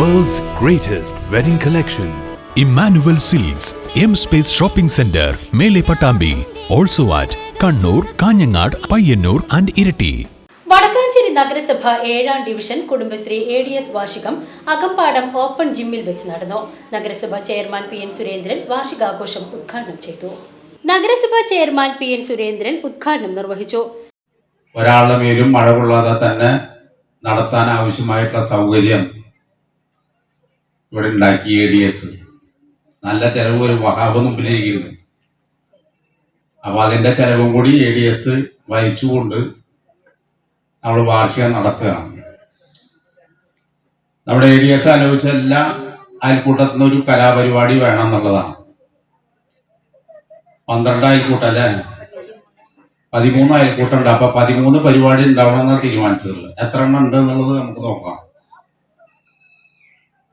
greatest wedding collection Immanuel silks M space shopping centre മേലെ Pattambi also at Kannur Kanhangad Payyanur and Iritty Vadakkanchery നഗരസഭ ഏഴാം division Kudumbashree A D S വാർഷികം Akampadam open ജിമ്മിൽ വെച്ച് നടന്നു. നഗരസഭ ചെയർമാൻ പി എൻ സുരേന്ദ്രൻ വാർഷികാഘോഷം ഉദ്ഘാടനം ചെയ്തു. നഗരസഭ ചെയർമാൻ പി എൻ സുരേന്ദ്രൻ ഉദ്ഘാടനം നിർവഹിച്ചു. ഒരാളുടെ മേലും മഴ കൊള്ളാതെ തന്നെ നടത്താൻ ആവശ്യമായിട്ടുള്ള സൗകര്യം ഇവിടെ ഉണ്ടാക്കി എ ഡി എസ് നല്ല ചെലവ് ഒരു വഹാബ് മുമ്പിലിരിക്കുന്നു അപ്പൊ അതിന്റെ ചെലവും കൂടി എ ഡി എസ് വഹിച്ചുകൊണ്ട് നമ്മൾ വാർഷികം നടത്തുകയാണ്. നമ്മുടെ എ ഡി എസ് ആലോചിച്ച എല്ലാ അയൽക്കൂട്ടത്തിൽ നിന്ന് ഒരു കലാപരിപാടി വേണം എന്നുള്ളതാണ്. പന്ത്രണ്ട് അയൽക്കൂട്ടം അല്ലേ പതിമൂന്ന് അയൽക്കൂട്ടം ഉണ്ട്. അപ്പൊ പതിമൂന്ന് പരിപാടി ഉണ്ടാവണമെന്നാണ് തീരുമാനിച്ചത്. എത്ര എണ്ണം ഉണ്ട് എന്നുള്ളത് നമുക്ക് നോക്കാം.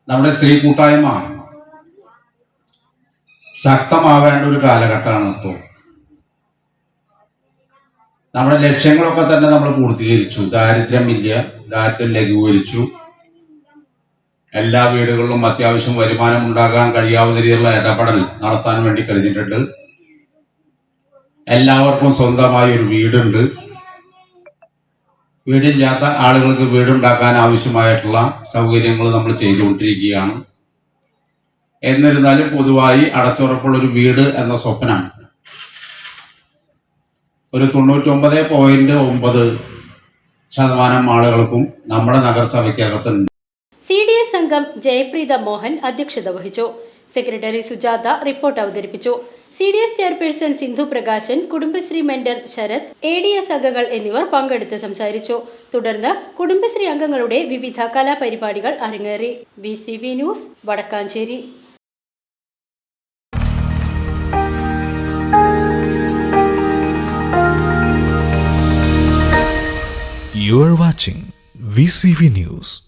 നമ്മുടെ സ്ത്രീ കൂട്ടായ്മ. ശക്തമാവേണ്ട ഒരു കാലഘട്ടമാണ് ഇപ്പോൾ നമ്മുടെ ലക്ഷ്യങ്ങളൊക്കെ തന്നെ നമ്മൾ പൂർത്തീകരിച്ചു. ദാരിദ്ര്യമില്ല ദാരിദ്ര്യം ലഘൂകരിച്ചു. എല്ലാ വീടുകളിലും അത്യാവശ്യം വരുമാനം ഉണ്ടാകാൻ കഴിയാവുന്ന രീതിയിലുള്ള ഇടപെടൽ നടത്താൻ വേണ്ടി കഴിഞ്ഞിട്ടുണ്ട് എല്ലാവർക്കും സ്വന്തമായ ഒരു വീടുണ്ട്. വീടില്ലാത്ത ആളുകൾക്ക് വീടുണ്ടാക്കാൻ ആവശ്യമായിട്ടുള്ള സൗകര്യങ്ങൾ നമ്മൾ ചെയ്തുകൊണ്ടിരിക്കുകയാണ്. എന്നിരുന്നാലും പൊതുവായി അടച്ചുറപ്പുള്ള ഒരു വീട് എന്ന സ്വപ്നമാണ് ഒരു തൊണ്ണൂറ്റൊമ്പത് പോയിന്റ് ഒമ്പത് ശതമാനം ആളുകൾക്കും നമ്മുടെ നഗരസഭയ്ക്കകത്തുണ്ട്. സി ഡി എസ് അംഗം ജയപ്രീത മോഹൻ അധ്യക്ഷത വഹിച്ചു. സെക്രട്ടറി സുജാത റിപ്പോർട്ട് അവതരിപ്പിച്ചു. C D S chairperson Sindhu Prakashan Kudumbashree mentor Sarath A D S അംഗങ്ങൾ എന്നിവർ പങ്കെടുത്ത് സംസാരിച്ചു. തുടർന്ന് കുടുംബശ്രീ അംഗങ്ങളുടെ വിവിധ കലാപരിപാടികൾ അരങ്ങേറി. B C V news Wadakkanchery. You are watching VCV News.